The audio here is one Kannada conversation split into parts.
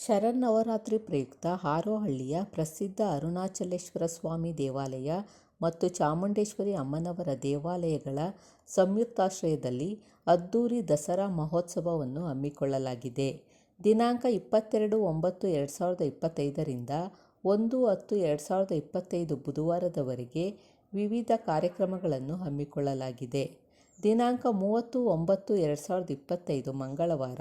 ಶರನ್ನವರಾತ್ರಿ ಪ್ರಯುಕ್ತ ಹಾರೋಹಳ್ಳಿಯ ಪ್ರಸಿದ್ಧ ಅರುಣಾಚಲೇಶ್ವರ ಸ್ವಾಮಿ ದೇವಾಲಯ ಮತ್ತು ಚಾಮುಂಡೇಶ್ವರಿ ಅಮ್ಮನವರ ದೇವಾಲಯಗಳ ಸಂಯುಕ್ತಾಶ್ರಯದಲ್ಲಿ ಅದ್ದೂರಿ ದಸರಾ ಮಹೋತ್ಸವವನ್ನು ಹಮ್ಮಿಕೊಳ್ಳಲಾಗಿದೆ. ದಿನಾಂಕ ಇಪ್ಪತ್ತೆರಡು ಒಂಬತ್ತು ಎರಡು ಸಾವಿರದ ಇಪ್ಪತ್ತೈದರಿಂದ ಒಂದು ಹತ್ತು ಎರಡು ಸಾವಿರದ ಇಪ್ಪತ್ತೈದು ಬುಧವಾರದವರೆಗೆ ವಿವಿಧ ಕಾರ್ಯಕ್ರಮಗಳನ್ನು ಹಮ್ಮಿಕೊಳ್ಳಲಾಗಿದೆ. ದಿನಾಂಕ ಮೂವತ್ತು ಒಂಬತ್ತು ಎರಡು ಸಾವಿರದ ಇಪ್ಪತ್ತೈದು ಮಂಗಳವಾರ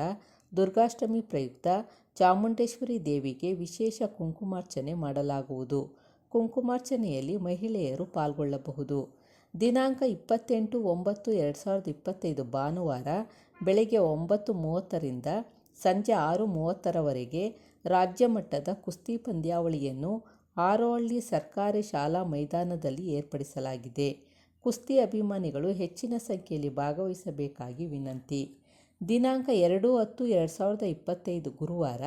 ದುರ್ಗಾಷ್ಟಮಿ ಪ್ರಯುಕ್ತ ಚಾಮುಂಡೇಶ್ವರಿ ದೇವಿಗೆ ವಿಶೇಷ ಕುಂಕುಮಾರ್ಚನೆ ಮಾಡಲಾಗುವುದು. ಕುಂಕುಮಾರ್ಚನೆಯಲ್ಲಿ ಮಹಿಳೆಯರು ಪಾಲ್ಗೊಳ್ಳಬಹುದು. ದಿನಾಂಕ ಇಪ್ಪತ್ತೆಂಟು ಒಂಬತ್ತು ಎರಡು ಸಾವಿರದ ಇಪ್ಪತ್ತೈದು ಭಾನುವಾರ ಬೆಳಗ್ಗೆ ಒಂಬತ್ತು ಮೂವತ್ತರಿಂದ ಸಂಜೆ ಆರು ಮೂವತ್ತರವರೆಗೆ ರಾಜ್ಯ ಮಟ್ಟದ ಕುಸ್ತಿ ಪಂದ್ಯಾವಳಿಯನ್ನು ಆರೋಹಳ್ಳಿ ಸರ್ಕಾರಿ ಶಾಲಾ ಮೈದಾನದಲ್ಲಿ ಏರ್ಪಡಿಸಲಾಗಿದೆ. ಕುಸ್ತಿ ಅಭಿಮಾನಿಗಳು ಹೆಚ್ಚಿನ ಸಂಖ್ಯೆಯಲ್ಲಿ ಭಾಗವಹಿಸಬೇಕಾಗಿ ವಿನಂತಿ. ದಿನಾಂಕ ಎರಡು ಹತ್ತು ಎರಡು ಸಾವಿರದ ಇಪ್ಪತ್ತೈದು ಗುರುವಾರ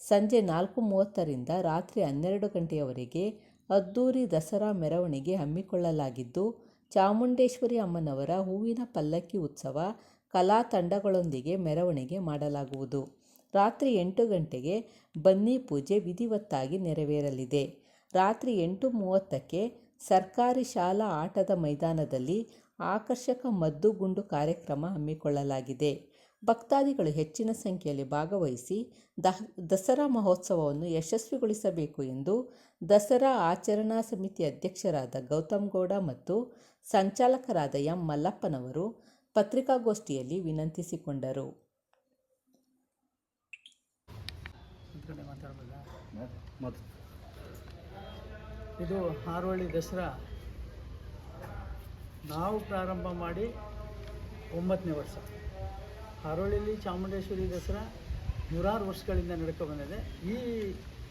ಸಂಜೆ ನಾಲ್ಕು ಮೂವತ್ತರಿಂದ ರಾತ್ರಿ ಹನ್ನೆರಡು ಗಂಟೆಯವರೆಗೆ ಅದ್ದೂರಿ ದಸರಾ ಮೆರವಣಿಗೆ ಹಮ್ಮಿಕೊಳ್ಳಲಾಗಿದ್ದು, ಚಾಮುಂಡೇಶ್ವರಿ ಅಮ್ಮನವರ ಹೂವಿನ ಪಲ್ಲಕ್ಕಿ ಉತ್ಸವ, ಕಲಾ ತಂಡಗಳೊಂದಿಗೆ ಮೆರವಣಿಗೆ ಮಾಡಲಾಗುವುದು. ರಾತ್ರಿ ಎಂಟು ಗಂಟೆಗೆ ಬನ್ನಿ ಪೂಜೆ ವಿಧಿವತ್ತಾಗಿ ನೆರವೇರಲಿದೆ. ರಾತ್ರಿ ಎಂಟು ಮೂವತ್ತಕ್ಕೆ ಸರ್ಕಾರಿ ಶಾಲಾ ಆಟದ ಮೈದಾನದಲ್ಲಿ ಆಕರ್ಷಕ ಮದ್ದುಗುಂಡು ಕಾರ್ಯಕ್ರಮ ಹಮ್ಮಿಕೊಳ್ಳಲಾಗಿದೆ. ಭಕ್ತಾದಿಗಳು ಹೆಚ್ಚಿನ ಸಂಖ್ಯೆಯಲ್ಲಿ ಭಾಗವಹಿಸಿ ದಸರಾ ಮಹೋತ್ಸವವನ್ನು ಯಶಸ್ವಿಗೊಳಿಸಬೇಕು ಎಂದು ದಸರಾ ಆಚರಣಾ ಸಮಿತಿ ಅಧ್ಯಕ್ಷರಾದ ಗೌತಮ್ ಗೌಡ ಮತ್ತು ಸಂಚಾಲಕರಾದ ಎಂ. ಮಲ್ಲಪ್ಪನವರು ಪತ್ರಿಕಾಗೋಷ್ಠಿಯಲ್ಲಿ ವಿನಂತಿಸಿಕೊಂಡರು. ಇದು ಹಾರೋಳಿ ದಸರಾ ನಾವು ಪ್ರಾರಂಭ ಮಾಡಿ ಒಂಬತ್ತನೇ ವರ್ಷ ಹಾರೋಹಳ್ಳಿಯಲ್ಲಿ ಚಾಮುಂಡೇಶ್ವರಿ ದಸರಾ ನೂರಾರು ವರ್ಷಗಳಿಂದ ನಡ್ಕೊ ಬಂದಿದೆ. ಈ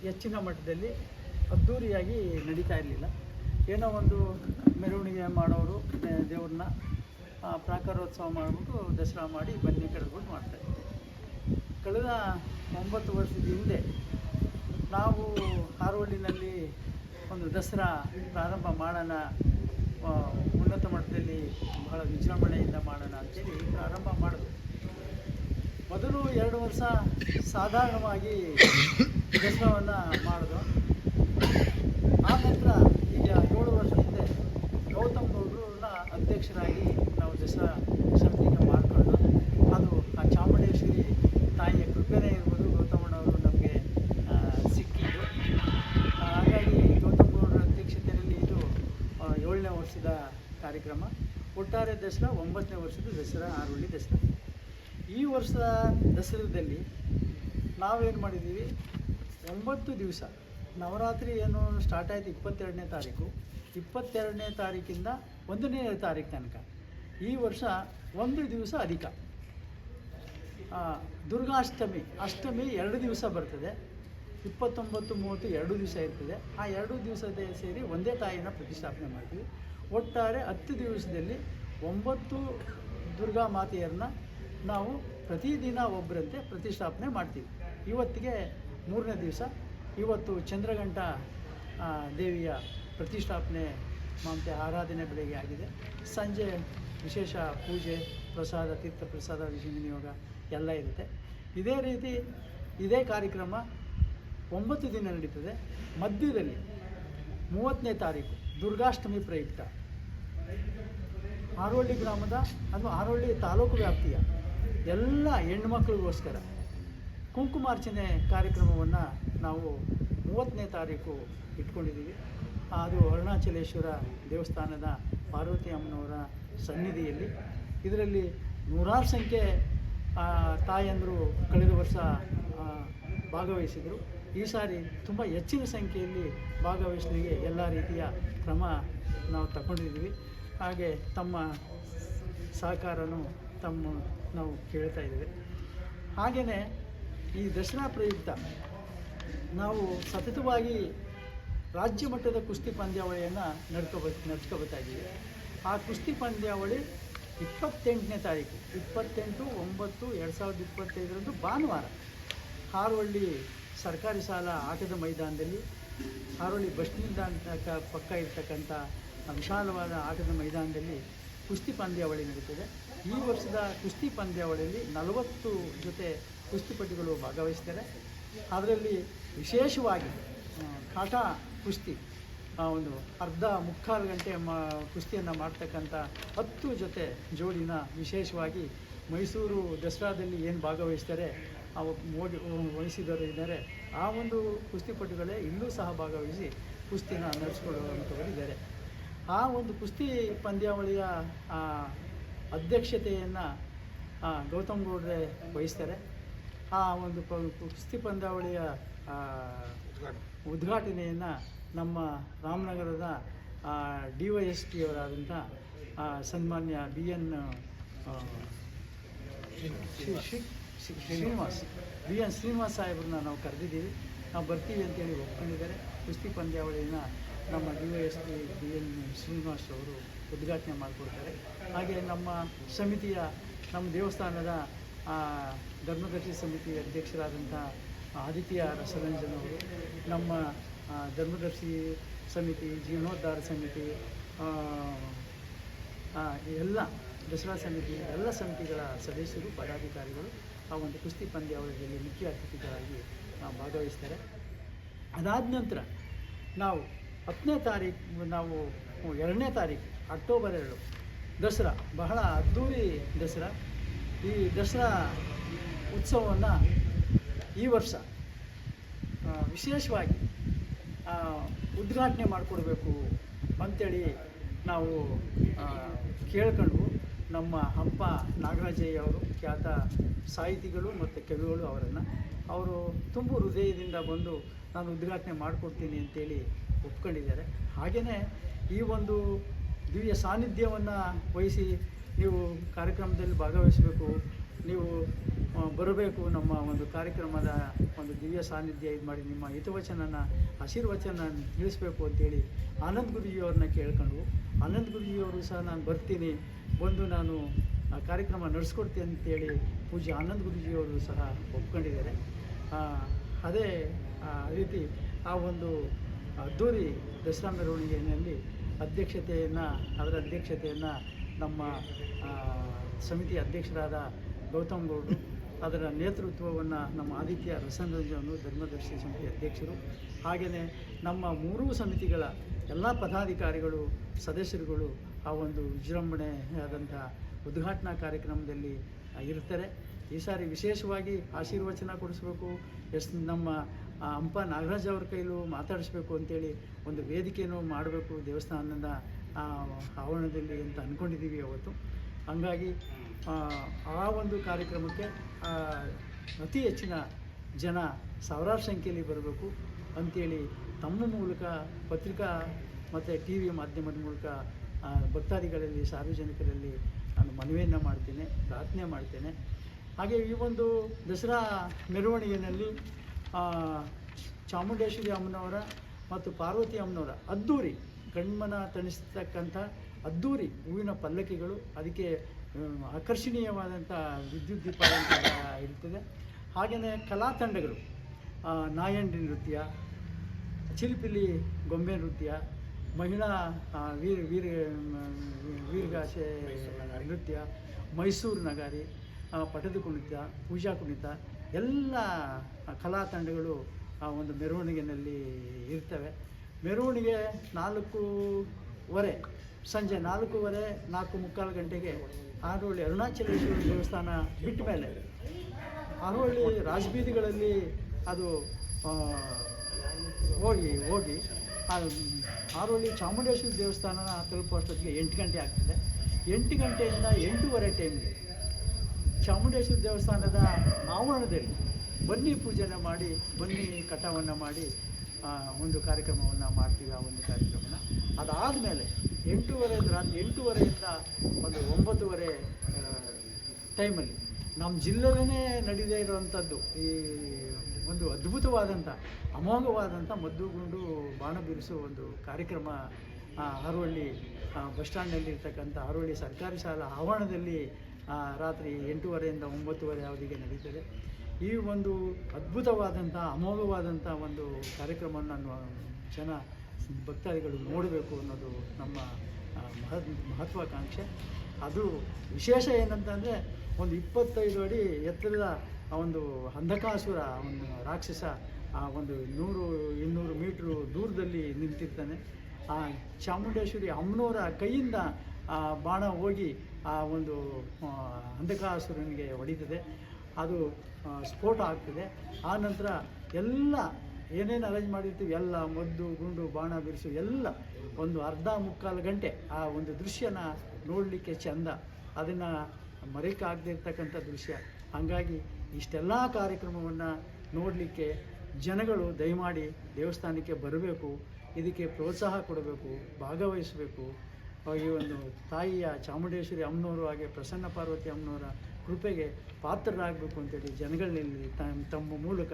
ಹೆಚ್ಚಿನ ಮಟ್ಟದಲ್ಲಿ ಅದ್ಧೂರಿಯಾಗಿ ನಡೀತಾ ಇರಲಿಲ್ಲ. ಏನೋ ಒಂದು ಮೆರವಣಿಗೆ ಮಾಡೋರು ದೇವ್ರನ್ನ ಪ್ರಾಕಾರೋತ್ಸವ ಮಾಡಿಬಿಟ್ಟು ದಸರಾ ಮಾಡಿ ಬನ್ನಿ ಕರೆದ್ಬಿಟ್ಟು ಮಾಡ್ತಾಯಿದ್ದೆ ಕಳೆದ ಒಂಬತ್ತು ವರ್ಷದ ಹಿಂದೆ ನಾವು ಹಾರೋಳಿನಲ್ಲಿ ಒಂದು ದಸರಾ ಪ್ರಾರಂಭ ಮಾಡೋಣ ಉನ್ನತ ಮಟ್ಟದಲ್ಲಿ ಬಹಳ ವಿಜೃಂಭಣೆಯಿಂದ ಮಾಡೋಣ ಅಂತೇಳಿ ಪ್ರಾರಂಭ ಮಾಡಿದ್ವಿ. ಮೊದಲು ಎರಡು ವರ್ಷ ಸಾಧಾರಣವಾಗಿ ದಸರಾವನ್ನು ಮಾಡಿದ್ರು ಆ ನಂತರ ಈಗ ಏಳು ವರ್ಷ ಹಿಂದೆ ಗೌತಮ್ ಗೌಡ್ರನ್ನ ಅಧ್ಯಕ್ಷರಾಗಿ ನಾವು ದಸರಾ ಸಮಿತಿಗೆ ಮಾಡಿಕೊಂಡು ಅದು ಆ ಚಾಮುಂಡೇಶ್ವರಿ ತಾಯಿಯ ಕೃಪೆನೇ ಇರ್ಬೋದು. ಗೌತಮಣ್ಣವರು ನಮಗೆ ಸಿಕ್ಕಿದ್ದು. ಹಾಗಾಗಿ ಗೌತಮ್ ಗೌಡ್ರ ಅಧ್ಯಕ್ಷತೆಯಲ್ಲಿ ಇದು ಏಳನೇ ವರ್ಷದ ಕಾರ್ಯಕ್ರಮ. ಒಟ್ಟಾರೆ ದಸರಾ ಒಂಬತ್ತನೇ ವರ್ಷದ ದಸರಾ ಆರುಳ್ಳಿ ದಸರಾ. ವರ್ಷದ ದಸರಾದಲ್ಲಿ ನಾವೇನು ಮಾಡಿದ್ದೀವಿ ಒಂಬತ್ತು ದಿವಸ, ನವರಾತ್ರಿ ಏನು ಸ್ಟಾರ್ಟ್ ಆಯಿತು ಇಪ್ಪತ್ತೆರಡನೇ ತಾರೀಕು. ಇಪ್ಪತ್ತೆರಡನೇ ತಾರೀಕಿಂದ ಒಂದನೇ ತಾರೀಕು ತನಕ. ಈ ವರ್ಷ ಒಂದು ದಿವಸ ಅಧಿಕ. ದುರ್ಗಾಷ್ಟಮಿ, ಅಷ್ಟಮಿ ಎರಡು ದಿವಸ ಬರ್ತದೆ. ಇಪ್ಪತ್ತೊಂಬತ್ತು, ಮೂವತ್ತು ಎರಡು ದಿವಸ ಇರ್ತದೆ. ಆ ಎರಡು ದಿವಸದ ಸೇರಿ ಒಂದೇ ತಾಯಿನ ಪ್ರತಿಷ್ಠಾಪನೆ ಮಾಡ್ತೀವಿ. ಒಟ್ಟಾರೆ ಹತ್ತು ದಿವಸದಲ್ಲಿ ಒಂಬತ್ತು ದುರ್ಗಾ ಮಾತೆಯರನ್ನ ನಾವು ಪ್ರತಿದಿನ ಒಬ್ಬರಂತೆ ಪ್ರತಿಷ್ಠಾಪನೆ ಮಾಡ್ತೀವಿ. ಇವತ್ತಿಗೆ ಮೂರನೇ ದಿವಸ. ಇವತ್ತು ಚಂದ್ರಗಂಟ ದೇವಿಯ ಪ್ರತಿಷ್ಠಾಪನೆ ಮತ್ತು ಆರಾಧನೆ ಬೆಳಗ್ಗೆ ಆಗಿದೆ. ಸಂಜೆ ವಿಶೇಷ ಪೂಜೆ, ಪ್ರಸಾದ ತೀರ್ಥ ಪ್ರಸಾದ ವಿನಿಯೋಗ ಎಲ್ಲ ಇರುತ್ತೆ. ಇದೇ ರೀತಿ ಇದೇ ಕಾರ್ಯಕ್ರಮ ಒಂಬತ್ತು ದಿನ ನಡೀತದೆ. ಮಧ್ಯದಲ್ಲಿ ಮೂವತ್ತನೇ ತಾರೀಕು ದುರ್ಗಾಷ್ಟಮಿ ಪ್ರಯುಕ್ತ. ಆರೋಳ್ಳಿ ಗ್ರಾಮದ, ಅದು ಆರೋಳ್ಳಿ ತಾಲೂಕು ವ್ಯಾಪ್ತಿಯ ಎಲ್ಲ ಹೆಣ್ಮಕ್ಳಿಗೋಸ್ಕರ ಕುಂಕುಮಾರ್ಚನೆ ಕಾರ್ಯಕ್ರಮವನ್ನು ನಾವು ಮೂವತ್ತನೇ ತಾರೀಕು ಇಟ್ಕೊಂಡಿದ್ದೀವಿ. ಅದು ಅರುಣಾಚಲೇಶ್ವರ ದೇವಸ್ಥಾನದ ಪಾರ್ವತಿ ಅಮ್ಮನವರ ಸನ್ನಿಧಿಯಲ್ಲಿ. ಇದರಲ್ಲಿ ನೂರಾರು ಸಂಖ್ಯೆ ತಾಯಂದರು ಕಳೆದ ವರ್ಷ ಭಾಗವಹಿಸಿದರು. ಈ ಸಾರಿ ತುಂಬ ಹೆಚ್ಚಿನ ಸಂಖ್ಯೆಯಲ್ಲಿ ಭಾಗವಹಿಸಲಿಕ್ಕೆ ಎಲ್ಲ ರೀತಿಯ ಕ್ರಮ ನಾವು ತಗೊಂಡಿದ್ದೀವಿ. ಹಾಗೆ ತಮ್ಮ ಸಹಕಾರನೂ ತಮ್ಮ ನಾವು ಕೇಳ್ತಾ ಇದ್ದೇವೆ. ಹಾಗೆಯೇ ಈ ದಸರಾ ಪ್ರಯುಕ್ತ ನಾವು ಸತತವಾಗಿ ರಾಜ್ಯ ಮಟ್ಟದ ಕುಸ್ತಿ ಪಂದ್ಯಾವಳಿಯನ್ನು ನಡ್ಕೋಬ ಇದ್ದೀವಿ. ಆ ಕುಸ್ತಿ ಪಂದ್ಯಾವಳಿ ಇಪ್ಪತ್ತೆಂಟನೇ ತಾರೀಕು, ಇಪ್ಪತ್ತೆಂಟು, ಒಂಬತ್ತು, ಎರಡು ಸಾವಿರದ ಇಪ್ಪತ್ತೈದರಂದು ಭಾನುವಾರ ಹಾರೋಳ್ಳಿ ಸರ್ಕಾರಿ ಶಾಲಾ ಆಟದ ಮೈದಾನದಲ್ಲಿ ಹಾರೋಳ್ಳಿ ಬಸ್ ನಿಲ್ದಾಣ ಪಕ್ಕ ಇರ್ತಕ್ಕಂಥ ವಿಶಾಲವಾದ ಆಟದ ಮೈದಾನದಲ್ಲಿ ಕುಸ್ತಿ ಪಂದ್ಯಾವಳಿ ನಡೀತದೆ. ಈ ವರ್ಷದ ಕುಸ್ತಿ ಪಂದ್ಯಾವಳಿಯಲ್ಲಿ ನಲವತ್ತು ಜೊತೆ ಕುಸ್ತಿಪಟುಗಳು ಭಾಗವಹಿಸ್ತಾರೆ ಅದರಲ್ಲಿ ವಿಶೇಷವಾಗಿ ಕಾಟ ಕುಸ್ತಿ ಒಂದು ಅರ್ಧ ಮುಕ್ಕಾಲು ಗಂಟೆ ಮಾ, ಕುಸ್ತಿಯನ್ನು ಮಾಡ್ತಕ್ಕಂಥ ಹತ್ತು ಜೊತೆ ಜೋಡಿನ ವಿಶೇಷವಾಗಿ ಮೈಸೂರು ದಸರಾದಲ್ಲಿ ಏನು ಭಾಗವಹಿಸ್ತಾರೆ ಮೋಡಿ ವಹಿಸಿದವರು ಇದ್ದಾರೆ ಆ ಒಂದು ಕುಸ್ತಿಪಟುಗಳೇ ಇಲ್ಲೂ ಸಹ ಭಾಗವಹಿಸಿ ಕುಸ್ತಿನ ನಡೆಸ್ಕೊಳ್ಳುವಂಥವರು ಇದ್ದಾರೆ ಆ ಒಂದು ಕುಸ್ತಿ ಪಂದ್ಯಾವಳಿಯ ಅಧ್ಯಕ್ಷತೆಯನ್ನು ಗೌತಮ್ ಗೌಡ್ರೆ ವಹಿಸ್ತಾರೆ. ಆ ಒಂದು ಕುಸ್ತಿ ಪಂದ್ಯಾವಳಿಯ ಉದ್ಘಾಟನೆಯನ್ನು ನಮ್ಮ ರಾಮನಗರದ ಡಿ ವೈ ಎಸ್ ಟಿ ಅವರಾದಂಥ ಸನ್ಮಾನ್ಯ B N Srinivas, B N Srinivas ಸಾಹೇಬ್ರನ್ನ ನಾವು ಕರೆದಿದ್ದೀವಿ. ನಾವು ಬರ್ತೀವಿ ಅಂತೇಳಿ ಒಪ್ಕೊಂಡಿದ್ದಾರೆ. ಕುಸ್ತಿ ಪಂದ್ಯಾವಳಿಯನ್ನು ನಮ್ಮ D Y S P B N Srinivas ಅವರು ಉದ್ಘಾಟನೆ ಮಾಡಿಕೊಡ್ತಾರೆ. ಹಾಗೆ ನಮ್ಮ ಸಮಿತಿಯ, ನಮ್ಮ ದೇವಸ್ಥಾನದ ಧರ್ಮದರ್ಶಿ ಸಮಿತಿ ಅಧ್ಯಕ್ಷರಾದಂಥ ಆದಿತ್ಯ ರಸರಂಜನ್ ಅವರು, ನಮ್ಮ ಧರ್ಮದರ್ಶಿ ಸಮಿತಿ ಜೀರ್ಣೋದ್ಧಾರ ಸಮಿತಿ ಎಲ್ಲ ದಸರಾ ಸಮಿತಿ, ಎಲ್ಲ ಸಮಿತಿಗಳ ಸದಸ್ಯರು, ಪದಾಧಿಕಾರಿಗಳು, ಆ ಒಂದು ಕುಸ್ತಿ ಪಂದ್ಯಾವಳಿಯಲ್ಲಿ ಮುಖ್ಯ ಅತಿಥಿಗಳಾಗಿ ಭಾಗವಹಿಸ್ತಾರೆ. ಅದಾದ ನಂತರ ನಾವು ಹತ್ತನೇ ತಾರೀಕು ನಾವು ಎರಡನೇ ತಾರೀಕು ಅಕ್ಟೋಬರ್ ಎರಡು. ದಸರಾ, ಬಹಳ ಅದ್ಧೂರಿ ದಸರಾ. ಈ ದಸರಾ ಉತ್ಸವವನ್ನು ಈ ವರ್ಷ ವಿಶೇಷವಾಗಿ ಉದ್ಘಾಟನೆ ಮಾಡಿಕೊಡ್ಬೇಕು ಅಂಥೇಳಿ ನಾವು ಕೇಳ್ಕೊಂಡು ನಮ್ಮ ಹಂಪ ನಾಗರಾಜಯ್ಯ ಅವರು, ಖ್ಯಾತ ಸಾಹಿತಿಗಳು ಮತ್ತು ಕವಿಗಳು ಅವರನ್ನು, ಅವರು ತುಂಬ ಹೃದಯದಿಂದ ಬಂದು ನಾನು ಉದ್ಘಾಟನೆ ಮಾಡಿಕೊಡ್ತೀನಿ ಅಂತೇಳಿ ಒಪ್ಕೊಂಡಿದ್ದಾರೆ. ಹಾಗೆಯೇ ಈ ಒಂದು ದಿವ್ಯ ಸಾನ್ನಿಧ್ಯವನ್ನು ವಹಿಸಿ ನೀವು ಕಾರ್ಯಕ್ರಮದಲ್ಲಿ ಭಾಗವಹಿಸಬೇಕು, ನೀವು ಬರಬೇಕು ನಮ್ಮ ಒಂದು ಕಾರ್ಯಕ್ರಮದ ಒಂದು ದಿವ್ಯ ಸಾನ್ನಿಧ್ಯ ಇದು ಮಾಡಿ ನಿಮ್ಮ ಹಿತವಚನನ, ಆಶೀರ್ವಚನ ತಿಳಿಸ್ಬೇಕು ಅಂತೇಳಿ ಆನಂದ್ ಗುರುಜಿಯವ್ರನ್ನ ಕೇಳ್ಕೊಂಡು, ಆನಂದ್ ಗುರುಜಿಯವರು ಸಹ ನಾನು ಬರ್ತೀನಿ, ಬಂದು ನಾನು ಕಾರ್ಯಕ್ರಮ ನಡೆಸ್ಕೊಡ್ತೀನಿ ಅಂತೇಳಿ ಪೂಜ್ಯ ಆನಂದ್ ಗುರುಜಿಯವರು ಸಹ ಒಪ್ಕೊಂಡಿದ್ದಾರೆ. ಅದೇ ರೀತಿ ಆ ಒಂದು ಅದ್ದೂರಿ ದಸರಾ ಮೆರವಣಿಗೆಯಲ್ಲಿ ಅಧ್ಯಕ್ಷತೆಯನ್ನು, ಅದರ ಅಧ್ಯಕ್ಷತೆಯನ್ನು ನಮ್ಮ ಸಮಿತಿ ಅಧ್ಯಕ್ಷರಾದ ಗೌತಮ್ ಗೌಡ್ರು, ಅದರ ನೇತೃತ್ವವನ್ನು ನಮ್ಮ ಆದಿತ್ಯ ರಸಂರಂಜನು ಧರ್ಮದರ್ಶಿ ಸಮಿತಿ ಅಧ್ಯಕ್ಷರು, ಹಾಗೆಯೇ ನಮ್ಮ ಮೂರೂ ಸಮಿತಿಗಳ ಎಲ್ಲ ಪದಾಧಿಕಾರಿಗಳು, ಸದಸ್ಯರುಗಳು ಆ ಒಂದು ವಿಜೃಂಭಣೆಯಾದಂಥ ಉದ್ಘಾಟನಾ ಕಾರ್ಯಕ್ರಮದಲ್ಲಿ ಇರ್ತಾರೆ. ಈ ಸಾರಿ ವಿಶೇಷವಾಗಿ ಆಶೀರ್ವಚನ ಕೊಡಿಸ್ಬೇಕು. ಎಸ್, ನಮ್ಮ ಆ, ಹಂಪ ನಾಗರಾಜ್ ಅವ್ರ ಕೈಲೂ ಮಾತಾಡಿಸ್ಬೇಕು ಅಂತೇಳಿ ಒಂದು ವೇದಿಕೆಯನ್ನು ಮಾಡಬೇಕು ದೇವಸ್ಥಾನದ ಆ, ಆವರಣದಲ್ಲಿ ಅಂತ ಅಂದ್ಕೊಂಡಿದ್ದೀವಿ ಅವತ್ತು. ಹಂಗಾಗಿ ಆ, ಒಂದು ಕಾರ್ಯಕ್ರಮಕ್ಕೆ ಅತಿ ಹೆಚ್ಚಿನ ಜನ ಸಾವಿರಾರು ಸಂಖ್ಯೆಯಲ್ಲಿ ಬರಬೇಕು ಅಂತೇಳಿ ತಮ್ಮ ಮೂಲಕ ಪತ್ರಿಕಾ ಮತ್ತು ಟಿ ವಿ ಮಾಧ್ಯಮದ ಮೂಲಕ ಭಕ್ತಾದಿಗಳಲ್ಲಿ ಸಾರ್ವಜನಿಕರಲ್ಲಿ ನಾನು ಮನವಿಯನ್ನು ಮಾಡ್ತೇನೆ ಪ್ರಾರ್ಥನೆ ಮಾಡ್ತೇನೆ. ಹಾಗೆ ಈ ಒಂದು ದಸರಾ ಮೆರವಣಿಗೆಯಲ್ಲಿ ಚಾಮುಂಡೇಶ್ವರಿ ಅಮ್ಮನವರ ಮತ್ತು ಪಾರ್ವತಿ ಅಮ್ಮನವರ ಅದ್ದೂರಿ ಕಣ್ಮನ ತಣಿಸ್ತಕ್ಕಂಥ ಅದ್ದೂರಿ ಹೂವಿನ ಪಲ್ಲಕ್ಕಿಗಳು ಅದಕ್ಕೆ ಆಕರ್ಷಣೀಯವಾದಂಥ ವಿದ್ಯುತ್ ದೀಪ ಇರ್ತದೆ. ಹಾಗೆಯೇ ಕಲಾ ತಂಡಗಳು ನಾಯಂಡಿ ನೃತ್ಯ ಚಿಲಿಪಿಲಿ ಗೊಂಬೆ ನೃತ್ಯ ಮಹಿಳಾ ವೀರ್ ವೀರ ವೀರ ವೀರಗಾಸೆ ನೃತ್ಯ ಮೈಸೂರು ನಗಾರಿ ಪಟದ ಕುಣಿತ ಪೂಜಾ ಕುಣಿತ ಎಲ್ಲ ಕಲಾ ತಂಡಗಳು ಆ ಒಂದು ಮೆರವಣಿಗೆಯಲ್ಲಿ ಇರ್ತವೆ. ಮೆರವಣಿಗೆ ನಾಲ್ಕೂವರೆ, ಸಂಜೆ ನಾಲ್ಕೂವರೆ, ನಾಲ್ಕು ಮುಕ್ಕಾಲು ಗಂಟೆಗೆ ಆರೋಳಿ ಅರುಣಾಚಲೇಶ್ವರ ದೇವಸ್ಥಾನ ಬಿಟ್ಟ ಮೇಲೆ. ಆರೋಳಿ ರಾಜಬೀದಿಗಳಲ್ಲಿ ಅದು ಹೋಗಿ ಹೋಗಿ ಆರೋಳಿ ಚಾಮುಂಡೇಶ್ವರಿ ದೇವಸ್ಥಾನನ ತಲುಪುವಷ್ಟೊತ್ತಿಗೆ ಎಂಟು ಗಂಟೆ ಆಗ್ತದೆ. ಎಂಟು ಗಂಟೆಯಿಂದ ಎಂಟೂವರೆ ಟೈಮ್ಗೆ ಚಾಮುಂಡೇಶ್ವರಿ ದೇವಸ್ಥಾನದ ಆವರಣದಲ್ಲಿ ಬನ್ನಿ ಪೂಜೆನ ಮಾಡಿ ಬನ್ನಿ ಕಟಾವನ್ನು ಮಾಡಿ ಒಂದು ಕಾರ್ಯಕ್ರಮವನ್ನು ಮಾಡ್ತೀವಿ ಆ ಒಂದು ಕಾರ್ಯಕ್ರಮನ ಅದಾದಮೇಲೆ ಎಂಟೂವರೆ ರಾತ್ರಿ ಎಂಟೂವರೆಯಿಂದ ಒಂದು ಒಂಬತ್ತುವರೆ ಟೈಮಲ್ಲಿ ನಮ್ಮ ಜಿಲ್ಲೆಯೇ ನಡೀದೇ ಇರುವಂಥದ್ದು. ಈ ಒಂದು ಅದ್ಭುತವಾದಂಥ ಅಮೋಘವಾದಂಥ ಮದ್ದುಗುಂಡು ಬಾಣ ಬಿರುಸೋ ಒಂದು ಕಾರ್ಯಕ್ರಮ ಆ, ಹಾರೋಹಳ್ಳಿ ಆ, ಬಸ್ ಸ್ಟ್ಯಾಂಡಲ್ಲಿ ಇರ್ತಕ್ಕಂಥ ಹಾರೋಹಳ್ಳಿ ಸರ್ಕಾರಿ ಶಾಲಾ ಆವರಣದಲ್ಲಿ ರಾತ್ರಿ ಎಂಟೂವರೆಯಿಂದ ಒಂಬತ್ತುವರೆ ಅವಧಿಗೆ ನಡೀತದೆ. ಈ ಒಂದು ಅದ್ಭುತವಾದಂಥ ಅಮೋಘವಾದಂಥ ಒಂದು ಕಾರ್ಯಕ್ರಮವನ್ನು ನಾನು ಜನ ಭಕ್ತಾದಿಗಳು ನೋಡಬೇಕು ಅನ್ನೋದು ನಮ್ಮ ಮಹತ್, ಮಹತ್ವಾಕಾಂಕ್ಷೆ. ಅದು ವಿಶೇಷ ಏನಂತಂದರೆ, ಒಂದು ಇಪ್ಪತ್ತೈದು ಅಡಿ ಎತ್ತರದ ಆ ಒಂದು ಅಂಧಕಾಸುರ ಒಂದು ರಾಕ್ಷಸ ಆ ಒಂದು ನೂರು, ಇನ್ನೂರು ಮೀಟ್ರು ದೂರದಲ್ಲಿ ನಿಂತಿರ್ತಾನೆ. ಆ ಚಾಮುಂಡೇಶ್ವರಿ ಅಮ್ಮನವರ ಕೈಯಿಂದ ಆ ಬಾಣ ಹೋಗಿ ಆ ಒಂದು ಅಂಧಕಾಸುರನಿಗೆ ಹೊಡಿತದೆ. ಅದು ಸ್ಫೋಟ ಆಗ್ತದೆ. ಆ ನಂತರ ಎಲ್ಲ ಏನೇನು ಅರೇಂಜ್ ಮಾಡಿರ್ತೀವಿ, ಎಲ್ಲ ಮದ್ದು, ಗುಂಡು, ಬಾಣ, ಬಿರುಸು, ಎಲ್ಲ ಒಂದು ಅರ್ಧ ಮುಕ್ಕಾಲು ಗಂಟೆ ಆ ಒಂದು ದೃಶ್ಯನ ನೋಡಲಿಕ್ಕೆ ಚಂದ. ಅದನ್ನು ಮರೆಯಕ್ಕಾಗದೇ ಇರ್ತಕ್ಕಂಥ ದೃಶ್ಯ. ಹಾಗಾಗಿ ಇಷ್ಟೆಲ್ಲ ಕಾರ್ಯಕ್ರಮವನ್ನು ನೋಡಲಿಕ್ಕೆ ಜನಗಳು ದಯಮಾಡಿ ದೇವಸ್ಥಾನಕ್ಕೆ ಬರಬೇಕು, ಇದಕ್ಕೆ ಪ್ರೋತ್ಸಾಹ ಕೊಡಬೇಕು, ಭಾಗವಹಿಸಬೇಕು. ಈ ಒಂದು ತಾಯಿಯ ಚಾಮುಂಡೇಶ್ವರಿ ಅಮ್ಮನವರು ಹಾಗೆ ಪ್ರಸನ್ನ ಪಾರ್ವತಿ ಅಮ್ಮನವರ ಕೃಪೆಗೆ ಪಾತ್ರರಾಗಬೇಕು ಅಂತೇಳಿ ಜನಗಳಲ್ಲಿ ತಮ್ಮ ತಮ್ಮ ಮೂಲಕ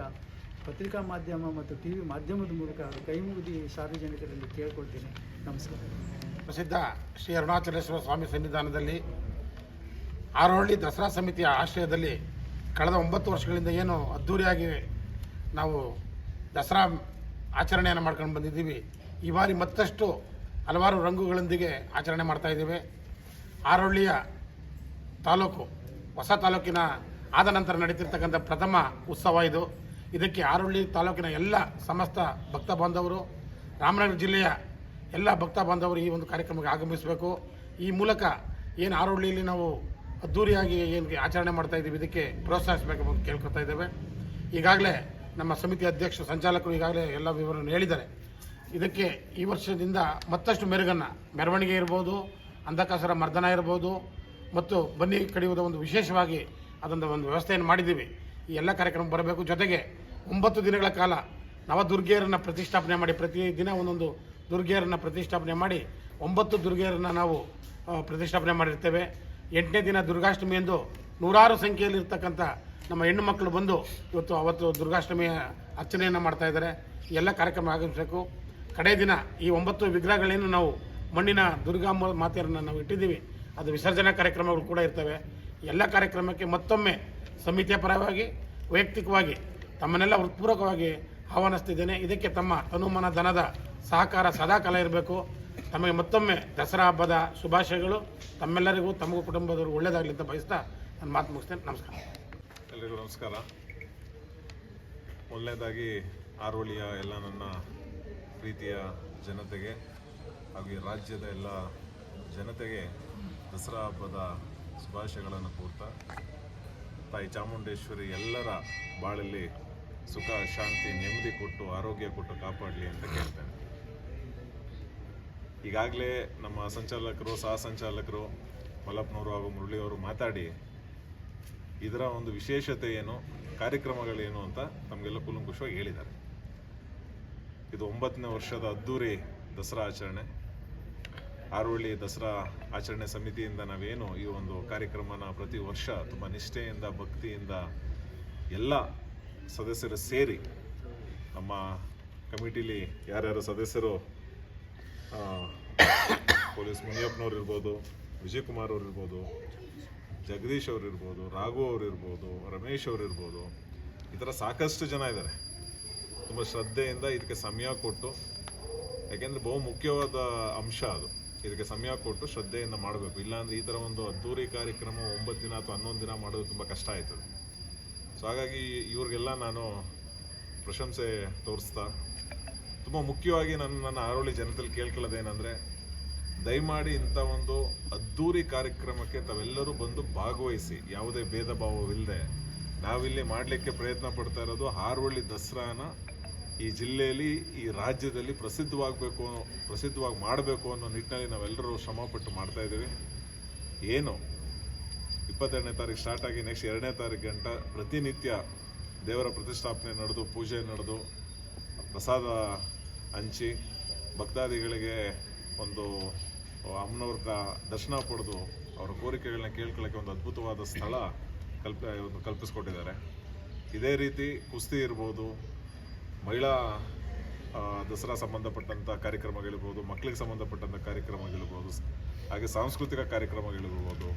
ಪತ್ರಿಕಾ ಮಾಧ್ಯಮ ಮತ್ತು ಟಿ ವಿ ಮಾಧ್ಯಮದ ಮೂಲಕ ಕೈ ಮುಗಿದು ಸಾರ್ವಜನಿಕರಲ್ಲಿ ಕೇಳ್ಕೊಳ್ತೀನಿ. ನಮಸ್ಕಾರ. ಪ್ರಸಿದ್ಧ ಶ್ರೀ ಅರುಣಾಚಲೇಶ್ವರ ಸ್ವಾಮಿ ಸನ್ನಿಧಾನದಲ್ಲಿ ಆರೋಹಳ್ಳಿ ದಸರಾ ಸಮಿತಿಯ ಆಶ್ರಯದಲ್ಲಿ ಕಳೆದ ಒಂಬತ್ತು ವರ್ಷಗಳಿಂದ ಏನು ಅದ್ಧೂರಿಯಾಗಿ ನಾವು ದಸರಾ ಆಚರಣೆಯನ್ನು ಮಾಡ್ಕೊಂಡು ಬಂದಿದ್ದೀವಿ. ಈ ಬಾರಿ ಮತ್ತಷ್ಟು ಹಲವಾರು ರಂಗುಗಳೊಂದಿಗೆ ಆಚರಣೆ ಮಾಡ್ತಾ ಇದ್ದೇವೆ. ಆರೊಳ್ಳಿಯ ತಾಲೂಕು, ಹೊಸ ತಾಲೂಕಿನ ಆದ ನಂತರ ನಡೀತಿರ್ತಕ್ಕಂಥ ಪ್ರಥಮ ಉತ್ಸವ ಇದು. ಇದಕ್ಕೆ ಆರೋಳ್ಳಿ ತಾಲೂಕಿನ ಎಲ್ಲ ಸಮಸ್ತ ಭಕ್ತ ಬಾಂಧವರು, ರಾಮನಗರ ಜಿಲ್ಲೆಯ ಎಲ್ಲ ಭಕ್ತ ಬಾಂಧವರು ಈ ಒಂದು ಕಾರ್ಯಕ್ರಮಕ್ಕೆ ಆಗಮಿಸಬೇಕು. ಈ ಮೂಲಕ ಏನು ಆರೊಳ್ಳಿಯಲ್ಲಿ ನಾವು ಅದ್ಧೂರಿಯಾಗಿ ಏನು ಆಚರಣೆ ಮಾಡ್ತಾ ಇದ್ದೀವಿ, ಇದಕ್ಕೆ ಪ್ರೋತ್ಸಾಹಿಸಬೇಕು ಅಂತ ಕೇಳ್ಕೊತಾ ಇದ್ದೇವೆ. ಈಗಾಗಲೇ ನಮ್ಮ ಸಮಿತಿ ಅಧ್ಯಕ್ಷರು ಸಂಚಾಲಕರು ಈಗಾಗಲೇ ಎಲ್ಲ ವಿವರವನ್ನು ಹೇಳಿದ್ದಾರೆ. ಇದಕ್ಕೆ ಈ ವರ್ಷದಿಂದ ಮತ್ತಷ್ಟು ಮೆರುಗನ್ನು ಮೆರವಣಿಗೆ ಇರ್ಬೋದು, ಅಂಧಕಾಸರ ಮರ್ದನ ಇರ್ಬೋದು, ಮತ್ತು ಬನ್ನಿ ಕಡಿಯುವುದ ಒಂದು ವಿಶೇಷವಾಗಿ ಅದೊಂದು ಒಂದು ವ್ಯವಸ್ಥೆಯನ್ನು ಮಾಡಿದ್ದೀವಿ. ಈ ಎಲ್ಲ ಕಾರ್ಯಕ್ರಮ ಬರಬೇಕು. ಜೊತೆಗೆ ಒಂಬತ್ತು ದಿನಗಳ ಕಾಲ ನವದುರ್ಗೆಯರನ್ನು ಪ್ರತಿಷ್ಠಾಪನೆ ಮಾಡಿ, ಪ್ರತಿ ದಿನ ಒಂದೊಂದು ದುರ್ಗೆಯರನ್ನು ಪ್ರತಿಷ್ಠಾಪನೆ ಮಾಡಿ, ಒಂಬತ್ತು ದುರ್ಗೆಯರನ್ನು ನಾವು ಪ್ರತಿಷ್ಠಾಪನೆ ಮಾಡಿರ್ತೇವೆ. ಎಂಟನೇ ದಿನ ದುರ್ಗಾಷ್ಟಮಿ ಎಂದು ನೂರಾರು ಸಂಖ್ಯೆಯಲ್ಲಿರ್ತಕ್ಕಂಥ ನಮ್ಮ ಹೆಣ್ಣು ಮಕ್ಕಳು ಬಂದು ಇವತ್ತು ಅವತ್ತು ದುರ್ಗಾಷ್ಟಮಿಯ ಅರ್ಚನೆಯನ್ನು ಮಾಡ್ತಾ ಇದ್ದಾರೆ. ಎಲ್ಲ ಕಾರ್ಯಕ್ರಮ ಆಗಮಿಸಬೇಕು. ಕಡೆ ದಿನ ಈ ಒಂಬತ್ತು ವಿಗ್ರಹಗಳೇನು ನಾವು ಮಣ್ಣಿನ ದುರ್ಗಾ ಮಾತೆಯನ್ನು ನಾವು ಇಟ್ಟಿದ್ದೀವಿ. ಅದು ವಿಸರ್ಜನಾ ಕಾರ್ಯಕ್ರಮಗಳು ಕೂಡ ಇರ್ತವೆ. ಎಲ್ಲ ಕಾರ್ಯಕ್ರಮಕ್ಕೆ ಮತ್ತೊಮ್ಮೆ ಸಮಿತಿಯ ಪರವಾಗಿ, ವೈಯಕ್ತಿಕವಾಗಿ, ತಮ್ಮನ್ನೆಲ್ಲ ಹೃತ್ಪೂರ್ವಕವಾಗಿ ಆಹ್ವಾನಿಸ್ತಿದ್ದೇನೆ. ಇದಕ್ಕೆ ತಮ್ಮ ಅನುಮಾನ, ಧನದ ಸಹಕಾರ ಸದಾ ಕಾಲ ಇರಬೇಕು. ತಮಗೆ ಮತ್ತೊಮ್ಮೆ ದಸರಾ ಹಬ್ಬದ ಶುಭಾಶಯಗಳು. ತಮ್ಮೆಲ್ಲರಿಗೂ, ತಮಗೂ ಕುಟುಂಬದವರು ಒಳ್ಳೆಯದಾಗಲಿ ಅಂತ ಬಯಸ್ತಾ ನಾನು ಮಾತು ಮುಗಿಸ್ತೇನೆ. ನಮಸ್ಕಾರ. ಎಲ್ಲರಿಗೂ ನಮಸ್ಕಾರ. ಒಳ್ಳೆಯದಾಗಿ ಆರೋಳಿಯ ಎಲ್ಲ ನನ್ನ ಪ್ರೀತಿಯ ಜನತೆಗೆ ಹಾಗೂ ಈ ರಾಜ್ಯದ ಎಲ್ಲ ಜನತೆಗೆ ದಸರಾ ಹಬ್ಬದ ಶುಭಾಶಯಗಳನ್ನು ಕೋರ್ತಾ, ತಾಯಿ ಚಾಮುಂಡೇಶ್ವರಿ ಎಲ್ಲರ ಬಾಳಲ್ಲಿ ಸುಖ, ಶಾಂತಿ, ನೆಮ್ಮದಿ ಕೊಟ್ಟು, ಆರೋಗ್ಯ ಕೊಟ್ಟು ಕಾಪಾಡಲಿ ಅಂತ ಕೇಳ್ತೇನೆ. ಈಗಾಗಲೇ ನಮ್ಮ ಸಂಚಾಲಕರು, ಸಹ ಸಂಚಾಲಕರು ಮಲ್ಲಪ್ಪನವರು ಹಾಗೂ ಮುರಳಿಯವರು ಮಾತಾಡಿ, ಇದರ ಒಂದು ವಿಶೇಷತೆ ಏನು, ಕಾರ್ಯಕ್ರಮಗಳೇನು ಅಂತ ತಮಗೆಲ್ಲ ಕೂಲಂಕುಷವಾಗಿ ಹೇಳಿದ್ದಾರೆ. ಇದು ಒಂಬತ್ತನೇ ವರ್ಷದ ಅದ್ದೂರಿ ದಸರಾ ಆಚರಣೆ. ಆರೋಳಿ ದಸರಾ ಆಚರಣೆ ಸಮಿತಿಯಿಂದ ನಾವೇನು ಈ ಒಂದು ಕಾರ್ಯಕ್ರಮನ ಪ್ರತಿ ವರ್ಷ ತುಂಬ ನಿಷ್ಠೆಯಿಂದ, ಭಕ್ತಿಯಿಂದ ಎಲ್ಲ ಸದಸ್ಯರು ಸೇರಿ ನಮ್ಮ ಕಮಿಟಿಲಿ ಯಾರ್ಯಾರು ಸದಸ್ಯರು ಪೊಲೀಸ್ ಮುನಿಯಪ್ಪನವ್ರು ಇರ್ಬೋದು, ವಿಜಯಕುಮಾರ್ ಅವ್ರು ಇರ್ಬೋದು, ಜಗದೀಶ್ ಅವ್ರು ಇರ್ಬೋದು, ರಾಘು ಅವ್ರು ಇರ್ಬೋದು, ರಮೇಶ್ ಅವ್ರು ಇರ್ಬೋದು, ಈ ಥರ ಸಾಕಷ್ಟು ಜನ ಇದ್ದಾರೆ. ತುಂಬ ಶ್ರದ್ಧೆಯಿಂದ ಇದಕ್ಕೆ ಸಮಯ ಕೊಟ್ಟು, ಯಾಕೆಂದರೆ ಬಹು ಮುಖ್ಯವಾದ ಅಂಶ ಅದು. ಇದಕ್ಕೆ ಸಮಯ ಕೊಟ್ಟು ಶ್ರದ್ಧೆಯಿಂದ ಮಾಡಬೇಕು. ಇಲ್ಲಾಂದರೆ ಈ ಥರ ಒಂದು ಅದ್ದೂರಿ ಕಾರ್ಯಕ್ರಮ ಒಂಬತ್ತು ದಿನ ಅಥವಾ ಹನ್ನೊಂದು ದಿನ ಮಾಡೋದು ತುಂಬ ಕಷ್ಟ ಆಯ್ತದೆ. ಸೊ ಹಾಗಾಗಿ ಇವ್ರಿಗೆಲ್ಲ ನಾನು ಪ್ರಶಂಸೆ ತೋರಿಸ್ತಾ, ತುಂಬ ಮುಖ್ಯವಾಗಿ ನನ್ನ ನನ್ನ ಆರೋಳಿ ಜನತೆಯಲ್ಲಿ ಕೇಳ್ಕೊಳ್ಳೋದೇನೆಂದರೆ ದಯಮಾಡಿ ಇಂಥ ಒಂದು ಅದ್ದೂರಿ ಕಾರ್ಯಕ್ರಮಕ್ಕೆ ತಾವೆಲ್ಲರೂ ಬಂದು ಭಾಗವಹಿಸಿ. ಯಾವುದೇ ಭೇದ ಭಾವವಿಲ್ಲದೆ ನಾವಿಲ್ಲಿ ಮಾಡಲಿಕ್ಕೆ ಪ್ರಯತ್ನ ಪಡ್ತಾ ಇರೋದು ಹಾರೋಳ್ಳಿ ದಸರಾನ ಈ ಜಿಲ್ಲೆಯಲ್ಲಿ, ಈ ರಾಜ್ಯದಲ್ಲಿ ಪ್ರಸಿದ್ಧವಾಗಬೇಕು, ಪ್ರಸಿದ್ಧವಾಗಿ ಮಾಡಬೇಕು ಅನ್ನೋ ನಿಟ್ಟಿನಲ್ಲಿ ನಾವೆಲ್ಲರೂ ಶ್ರಮಪಟ್ಟು ಮಾಡ್ತಾ ಇದ್ದೀವಿ. ಏನು? ಇಪ್ಪತ್ತೆರಡನೇ ತಾರೀಕು ಸ್ಟಾರ್ಟ್ ಆಗಿ ನೆಕ್ಸ್ಟ್ ಎರಡನೇ ತಾರೀಕು ಗಂಟ ಪ್ರತಿನಿತ್ಯ ದೇವರ ಪ್ರತಿಷ್ಠಾಪನೆ ನಡೆದು, ಪೂಜೆ ನಡೆದು, ಪ್ರಸಾದ ಹಂಚಿ, ಭಕ್ತಾದಿಗಳಿಗೆ ಒಂದು ಅಮ್ಮನವ್ರ ದರ್ಶನ ಪಡೆದು ಅವರ ಕೋರಿಕೆಗಳನ್ನ ಕೇಳ್ಕೊಳ್ಳೋಕ್ಕೆ ಒಂದು ಅದ್ಭುತವಾದ ಸ್ಥಳ ಕಲ್ಪ ಕಲ್ಪಿಸ್ಕೊಟ್ಟಿದ್ದಾರೆ. ಇದೇ ರೀತಿ ಕುಸ್ತಿ ಇರ್ಬೋದು ಮಹಿಳಾ ದಸರಾ ಸಂಬಂಧಪಟ್ಟಂಥ ಕಾರ್ಯಕ್ರಮಗಳಿರ್ಬೋದು ಮಕ್ಕಳಿಗೆ ಸಂಬಂಧಪಟ್ಟಂಥ ಕಾರ್ಯಕ್ರಮಗಳಿರ್ಬೋದು, ಹಾಗೆ ಸಾಂಸ್ಕೃತಿಕ ಕಾರ್ಯಕ್ರಮಗಳಿರ್ಬೋದು,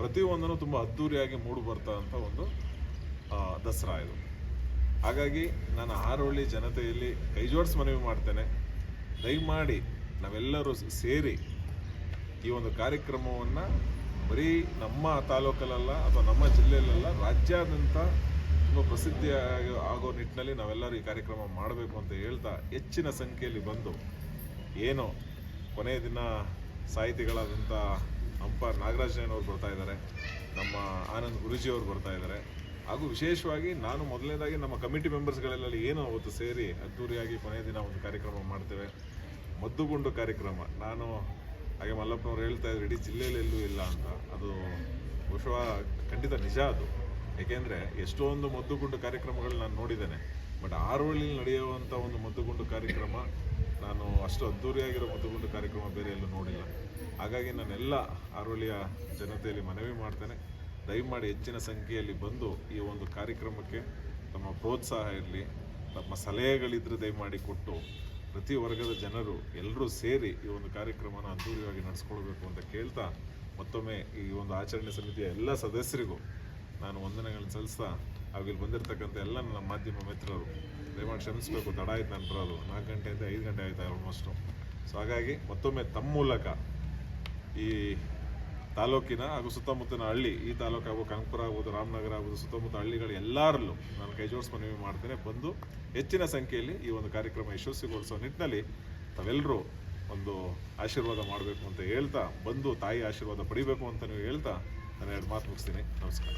ಪ್ರತಿಯೊಂದನ್ನು ತುಂಬ ಅದ್ಧೂರಿಯಾಗಿ ಬರ್ತಾ ಅಂತ ಒಂದು ದಸರಾ ಇದು. ಹಾಗಾಗಿ ನಾನು ಹಾರೋಳ್ಳಿ ಜನತೆಯಲ್ಲಿ ಕೈಜೋಡ್ಸ್ ಮನವಿ ಮಾಡ್ತೇನೆ. ದಯಮಾಡಿ ನಾವೆಲ್ಲರೂ ಸೇರಿ ಈ ಒಂದು ಕಾರ್ಯಕ್ರಮವನ್ನು ಬರೀ ನಮ್ಮ ತಾಲೂಕಲ್ಲ ಅಥವಾ ನಮ್ಮ ಜಿಲ್ಲೆಯಲ್ಲ ರಾಜ್ಯಾದ್ಯಂತ ತುಂಬ ಪ್ರಸಿದ್ಧಿ ಆಗೋ ನಿಟ್ಟಿನಲ್ಲಿ ನಾವೆಲ್ಲರೂ ಈ ಕಾರ್ಯಕ್ರಮ ಮಾಡಬೇಕು ಅಂತ ಹೇಳ್ತಾ ಹೆಚ್ಚಿನ ಸಂಖ್ಯೆಯಲ್ಲಿ ಬಂದು ಏನು ಕೊನೆಯ ದಿನ ಸಾಹಿತಿಗಳಾದಂಥ ಹಂಪ ನಾಗರಾಜನವರು ಬರ್ತಾ ಇದ್ದಾರೆ, ನಮ್ಮ ಆನಂದ್ ಗುರುಜಿ ಅವರು ಬರ್ತಾ ಇದ್ದಾರೆ. ಹಾಗೂ ವಿಶೇಷವಾಗಿ ನಾನು ಮೊದಲನೇದಾಗಿ ನಮ್ಮ ಕಮಿಟಿ ಮೆಂಬರ್ಸ್ಗಳೆಲ್ಲ ಏನು ಅವತ್ತು ಸೇರಿ ಅದ್ದೂರಿಯಾಗಿ ಕೊನೆಯ ದಿನ ಒಂದು ಕಾರ್ಯಕ್ರಮ ಮಾಡ್ತೇವೆ. ಮದ್ದುಗುಂಡು ಕಾರ್ಯಕ್ರಮ. ನಾನು ಹಾಗೆ ಮಲ್ಲಪ್ಪನವ್ರು ಹೇಳ್ತಾ ಇದ್ರು, ಇಡೀ ಜಿಲ್ಲೆಯಲ್ಲಿ ಎಲ್ಲೂ ಇಲ್ಲ ಅಂತ. ಅದು ಬಹುಶಃ ಖಂಡಿತ ನಿಜ ಅದು. ಏಕೆಂದರೆ ಎಷ್ಟೊಂದು ಮದ್ದುಗುಂಡು ಕಾರ್ಯಕ್ರಮಗಳು ನಾನು ನೋಡಿದ್ದೇನೆ. ಬಟ್ ಆರೋಳಿಲಿ ನಡೆಯುವಂಥ ಒಂದು ಮದ್ದುಗುಂಡು ಕಾರ್ಯಕ್ರಮ, ನಾನು ಅಷ್ಟು ಅದ್ಧೂರಿಯಾಗಿರೋ ಮದ್ದುಗುಂಡು ಕಾರ್ಯಕ್ರಮ ಬೇರೆ ಎಲ್ಲೂ ನೋಡಿಲ್ಲ. ಹಾಗಾಗಿ ನಾನೆಲ್ಲ ಆರೋಳಿಯ ಜನತೆಯಲ್ಲಿ ಮನವಿ ಮಾಡ್ತೇನೆ. ದಯಮಾಡಿ ಹೆಚ್ಚಿನ ಸಂಖ್ಯೆಯಲ್ಲಿ ಬಂದು ಈ ಒಂದು ಕಾರ್ಯಕ್ರಮಕ್ಕೆ ತಮ್ಮ ಪ್ರೋತ್ಸಾಹ ಇರಲಿ. ತಮ್ಮ ಸಲಹೆಗಳಿದ್ರೆ ದಯಮಾಡಿ ಕೊಟ್ಟು ಪ್ರತಿ ವರ್ಗದ ಜನರು ಎಲ್ಲರೂ ಸೇರಿ ಈ ಒಂದು ಕಾರ್ಯಕ್ರಮನ ಅದ್ದೂರಿಯಾಗಿ ನಡೆಸ್ಕೊಳ್ಬೇಕು ಅಂತ ಕೇಳ್ತಾ ಮತ್ತೊಮ್ಮೆ ಈ ಒಂದು ಆಚರಣೆ ಸಮಿತಿಯ ಎಲ್ಲ ಸದಸ್ಯರಿಗೂ ನಾನು ವಂದನೆಗಳನ್ನ ಸಲ್ಲಿಸ್ತಾ ಅವಿಲ್ಲಿ ಬಂದಿರತಕ್ಕಂಥ ಎಲ್ಲ ನನ್ನ ಮಾಧ್ಯಮ ಮಿತ್ರರು, ದಯಮಾಡಿ ಶ್ರಮಿಸಬೇಕು ತಡ ಆಯ್ತು ನಾನು ಬರೋದು ನಾಲ್ಕು ಗಂಟೆಯಿಂದ ಐದು ಗಂಟೆ ಆಯ್ತು ಆಲ್ಮೋಸ್ಟು ಸೊ ಹಾಗಾಗಿ ಮತ್ತೊಮ್ಮೆ ತಮ್ಮ ಮೂಲಕ ಈ ತಾಲೂಕಿನ ಹಾಗೂ ಸುತ್ತಮುತ್ತಲಿನ ಹಳ್ಳಿ, ಈ ತಾಲೂಕು ಹಾಗೂ ಕನಕಪುರ ಆಗ್ಬೋದು, ರಾಮನಗರ ಆಗ್ಬೋದು ಸುತ್ತಮುತ್ತ ಹಳ್ಳಿಗಳು ಎಲ್ಲರಲ್ಲೂ ನಾನು ಕೈ ಮನವಿ ಮಾಡ್ತೇನೆ. ಬಂದು ಹೆಚ್ಚಿನ ಸಂಖ್ಯೆಯಲ್ಲಿ ಈ ಒಂದು ಕಾರ್ಯಕ್ರಮ ಯಶಸ್ವಿಗೊಳಿಸೋ ನಿಟ್ಟಿನಲ್ಲಿ ತಾವೆಲ್ಲರೂ ಒಂದು ಆಶೀರ್ವಾದ ಮಾಡಬೇಕು ಅಂತ ಹೇಳ್ತಾ, ಬಂದು ತಾಯಿ ಆಶೀರ್ವಾದ ಪಡಿಬೇಕು ಅಂತ ನೀವು ಹೇಳ್ತಾ, ನಾನು ಎರಡು ಮಾತು ಮುಗಿಸ್ತೀನಿ. ನಮಸ್ಕಾರ.